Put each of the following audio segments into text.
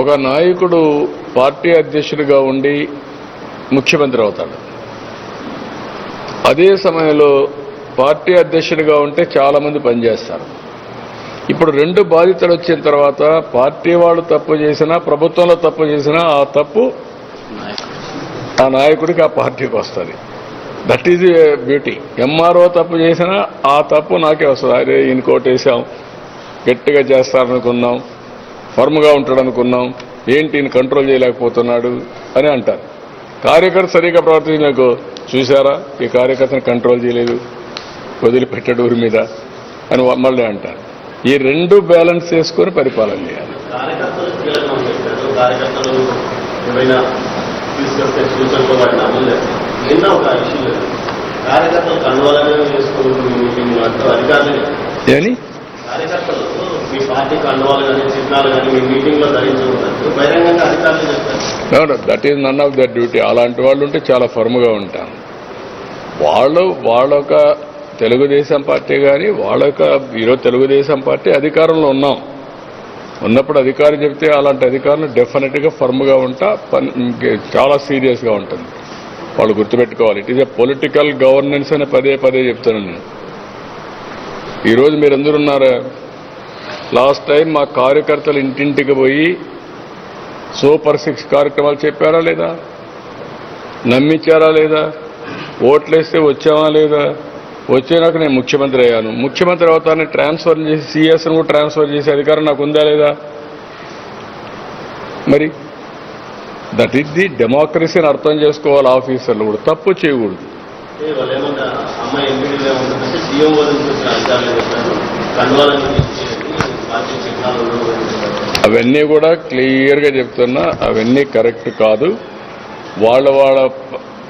ఒక నాయకుడు పార్టీ అధ్యక్షుడిగా ఉండి ముఖ్యమంత్రి అవుతాడు. అదే సమయంలో పార్టీ అధ్యక్షుడిగా ఉంటే చాలామంది పనిచేస్తారు. ఇప్పుడు రెండు బాధితులు వచ్చిన తర్వాత పార్టీ వాళ్ళు తప్పు చేసినా ప్రభుత్వంలో తప్పు చేసినా ఆ తప్పు ఆ నాయకుడికి ఆ పార్టీకి వస్తుంది. దట్ ఈజ్ బ్యూటీ ఎంఆర్ఓ తప్పు చేసినా ఆ తప్పు నాకే వస్తుంది. అరే ఇంకోటి వేసాం గట్టిగా చేస్తారనుకున్నాం ఫర్మ్గా ఉంటాడు అనుకున్నాం ఏంటి కంట్రోల్ చేయలేకపోతున్నాడు అని అంటారు. కార్యకర్త సరిగా ప్రవర్తించకు చూసారా ఈ కార్యకర్తను కంట్రోల్ చేయలేదు. వదిలిపెట్టాడు ఊరి మీద అని మళ్ళీ అంటారు. ఈ రెండు బ్యాలెన్స్ చేసుకొని పరిపాలన చేయాలి. కార్యకర్తలు మీ పార్టీ కండువాలు కానీ చిహ్నాలు కానీ మీ మీటింగ్లో ఉంటారు బహిరంగంగా అధికారులు చెప్తారు. That is none of the duty అలాంటి వాళ్ళు ఉంటే చాలా ఫర్మ్గా ఉంటాం. వాళ్ళు వాళ్ళ ఒక తెలుగుదేశం పార్టీ కానీ వాళ్ళ యొక్క ఈరోజు తెలుగుదేశం పార్టీ అధికారంలో ఉన్నాం. ఉన్నప్పుడు అధికారం చెప్తే అలాంటి అధికారులు డెఫినెట్గా ఫర్మ్గా ఉంటా పని చాలా సీరియస్గా ఉంటుంది. వాళ్ళు గుర్తుపెట్టుకోవాలి. It is a political governance అని పదే పదే చెప్తాను నేను. ఈరోజు మీరందరూ ఉన్నారా? లాస్ట్ టైం మా కార్యకర్తలు ఇంటింటికి పోయి సూపర్ సిక్స్ కార్యక్రమాలు చెప్పారా లేదా? నమ్మించారా లేదా? ఓట్లేస్తే వచ్చామా లేదా? వచ్చాక నేను ముఖ్యమంత్రి అయ్యాను. ముఖ్యమంత్రి అవుతానని ట్రాన్స్ఫర్ చేసి సీఎస్ను కూడా ట్రాన్స్ఫర్ చేసే అధికారం నాకు ఉందా లేదా? మరి దట్ ఈస్ ది డెమోక్రసీని అర్థం చేసుకోవాలి ఆఫీసర్లు కూడా. తప్పు చేయకూడదు. అవన్నీ కూడా క్లియర్గా చెప్తున్నా అవన్నీ కరెక్ట్ కాదు. వాళ్ళ వాళ్ళ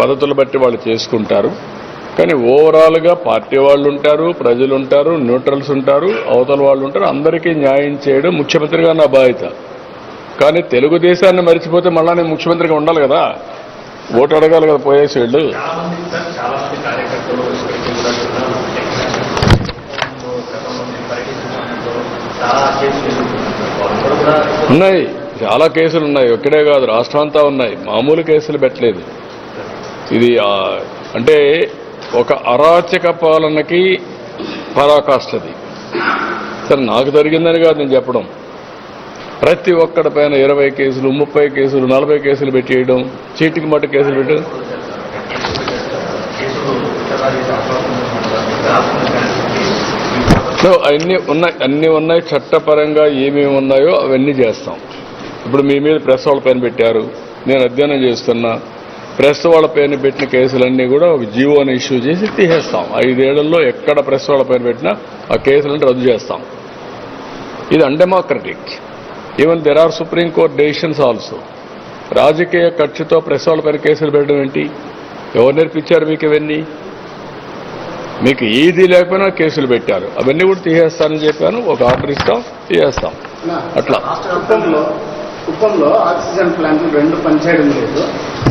పద్ధతులు బట్టి వాళ్ళు చేసుకుంటారు. కానీ ఓవరాల్గా పార్టీ వాళ్ళు ఉంటారు ప్రజలు ఉంటారు న్యూట్రల్స్ ఉంటారు అవతల వాళ్ళు ఉంటారు అందరికీ న్యాయం చేయడం ముఖ్యమంత్రిగా నా బాధ్యత. కానీ తెలుగుదేశాన్ని మర్చిపోతే మళ్ళా నేను ముఖ్యమంత్రిగా ఉండాలి కదా? ఓటు అడగాలి కదా పోయేసి వీళ్ళు చాలా మంది సార్ చాలా మంది కార్యకర్తలు స్పెషల్ కూడా ఉన్నారు. గతంలో మీరు పర్యటించడంతో చాలా కేసులు ఎదుర్కొన్నారు సార్. వాళ్ళు కూడా కూడా ఉన్నాయి. చాలా కేసులు ఉన్నాయి. ఒక్కడే కాదు రాష్ట్రమంతా ఉన్నాయి. మామూలు కేసులు పెట్టలేదు. ఇది అంటే ఒక అరాచక పాలనకి పరాకాష్ఠది. సరే నాకు జరిగిందని కాదు నేను చెప్పడం. ప్రతి ఒక్కడి పైన ఇరవై కేసులు ముప్పై కేసులు నలభై కేసులు పెట్టేయడం చీటికి మట్టు కేసులు పెట్టడం. సో అన్నీ ఉన్నాయి అన్నీ ఉన్నాయి చట్టపరంగా ఏమేమి ఉన్నాయో అవన్నీ చేస్తాం. ఇప్పుడు మీ మీద ప్రెస్ వాళ్ళ పైన పెట్టారు నేను అధ్యయనం చేస్తున్నా. ప్రెస్ వాళ్ళ పైన పెట్టిన కేసులన్నీ కూడా ఒక జీవోని ఇష్యూ చేసి తీసేస్తాం. ఐదేళ్ళలో ఎక్కడ ప్రెస్ వాళ్ళ పైన పెట్టినా ఆ కేసులన్నీ రద్దు చేస్తాం. ఇది undemocratic even there are supreme court decisions also రాజకీయ ఖర్చుతో ప్రెస్ వాళ్ళ పైన కేసులు పెట్టడం ఏంటి? ఎవరు నేర్పించారు మీకు ఇవన్నీ? మీకు ఏది లేకపోయినా కేసులు పెట్టారు. అవన్నీ కూడా తీసేస్తానని చెప్పాను. ఒక ఆర్డర్ ఇస్తాం తీసేస్తాం. అట్లా. కుప్పంలో ఆక్సిజన్ ప్లాంట్లు రెండు పనిచేయడం లేదు.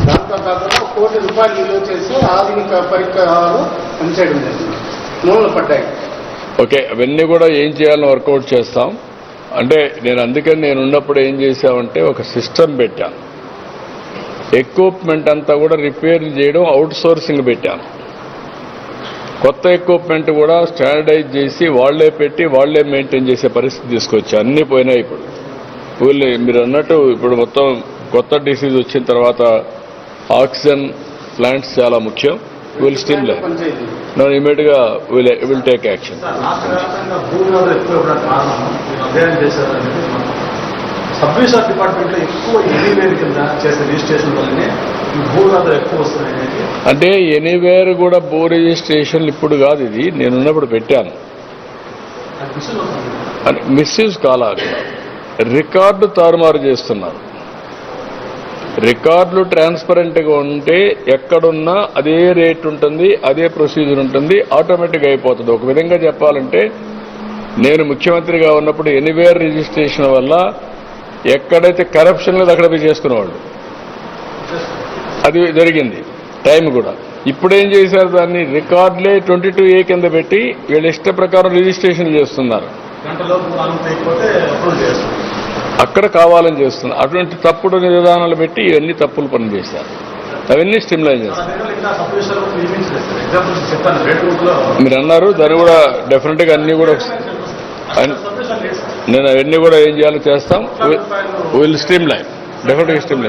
దాంతో కాకుండా కోటి రూపాయలు చేసి ఆధునిక పరికరాలు పనిచేయడం లేదు. నూనెలు పడ్డాయి. ఓకే అవన్నీ కూడా ఏం చేయాలని వర్కౌట్ చేస్తాం. అంటే నేను అందుకని నేను ఉన్నప్పుడు ఏం చేశామంటే ఒక సిస్టమ్ పెట్టాను. ఎక్విప్మెంట్ అంతా కూడా రిపేర్ చేయడం అవుట్ సోర్సింగ్ పెట్టాను. కొత్త ఎక్విప్మెంట్ కూడా స్టాండర్డైజ్ చేసి వాళ్ళే పెట్టి వాళ్ళే మెయింటైన్ చేసే పరిస్థితి తీసుకొచ్చి అన్ని పోయినాయి ఇప్పుడు. వీళ్ళు మీరు అన్నట్టు ఇప్పుడు మొత్తం కొత్త డిసీజ్ వచ్చిన తర్వాత ఆక్సిజన్ ప్లాంట్స్ చాలా ముఖ్యం. విల్ స్టిల్ పనిచేయదు నేను ఇమీడియట్గా విల్ విల్ టేక్ యాక్షన్ వ్యాప్తంగా భూమివాదులు ఎక్కువ ఎనీవేర్ కింద చేసే రిజిస్ట్రేషన్ వల్లనే ఈ భూమివాదులు ఎక్కువ వస్తున్నాయి అంటే ఎనీవేర్ కూడా బో రిజిస్ట్రేషన్లు ఇప్పుడు కాదు ఇది. నేను ఉన్నప్పుడు పెట్టాను. మిస్యూజ్ కాలా రికార్డు తారుమారు చేస్తున్నారు. రికార్డులు ట్రాన్స్పరెంట్గా ఉంటే ఎక్కడున్నా అదే రేట్ ఉంటుంది అదే ప్రొసీజర్ ఉంటుంది ఆటోమేటిక్గా అయిపోతుంది. ఒక విధంగా చెప్పాలంటే నేను ముఖ్యమంత్రిగా ఉన్నప్పుడు ఎనీవేర్ రిజిస్ట్రేషన్ వల్ల ఎక్కడైతే కరప్షన్ లేదు అక్కడ చేసుకునేవాళ్ళు. అది జరిగింది. టైం కూడా. ఇప్పుడేం చేశారు దాన్ని? రికార్డులే ట్వంటీ టూ ఏ కింద పెట్టి వీళ్ళ ఇష్ట ప్రకారం రిజిస్ట్రేషన్ చేస్తున్నారు. అక్కడ కావాలని చేస్తున్నారు. అటువంటి తప్పుడు విధానాలు పెట్టి ఇవన్నీ తప్పులు పనిచేశారు అవన్నీ స్టిమ్లైన్ చేస్తారు మీరు అన్నారు దాన్ని కూడా డెఫినెట్గా అన్నీ కూడా నేను అవన్నీ కూడా ఏం చేయాలో చేస్తాం. విల్ స్ట్రీమ్ లైన్ డెఫినెట్గా స్ట్రీమ్ లైన్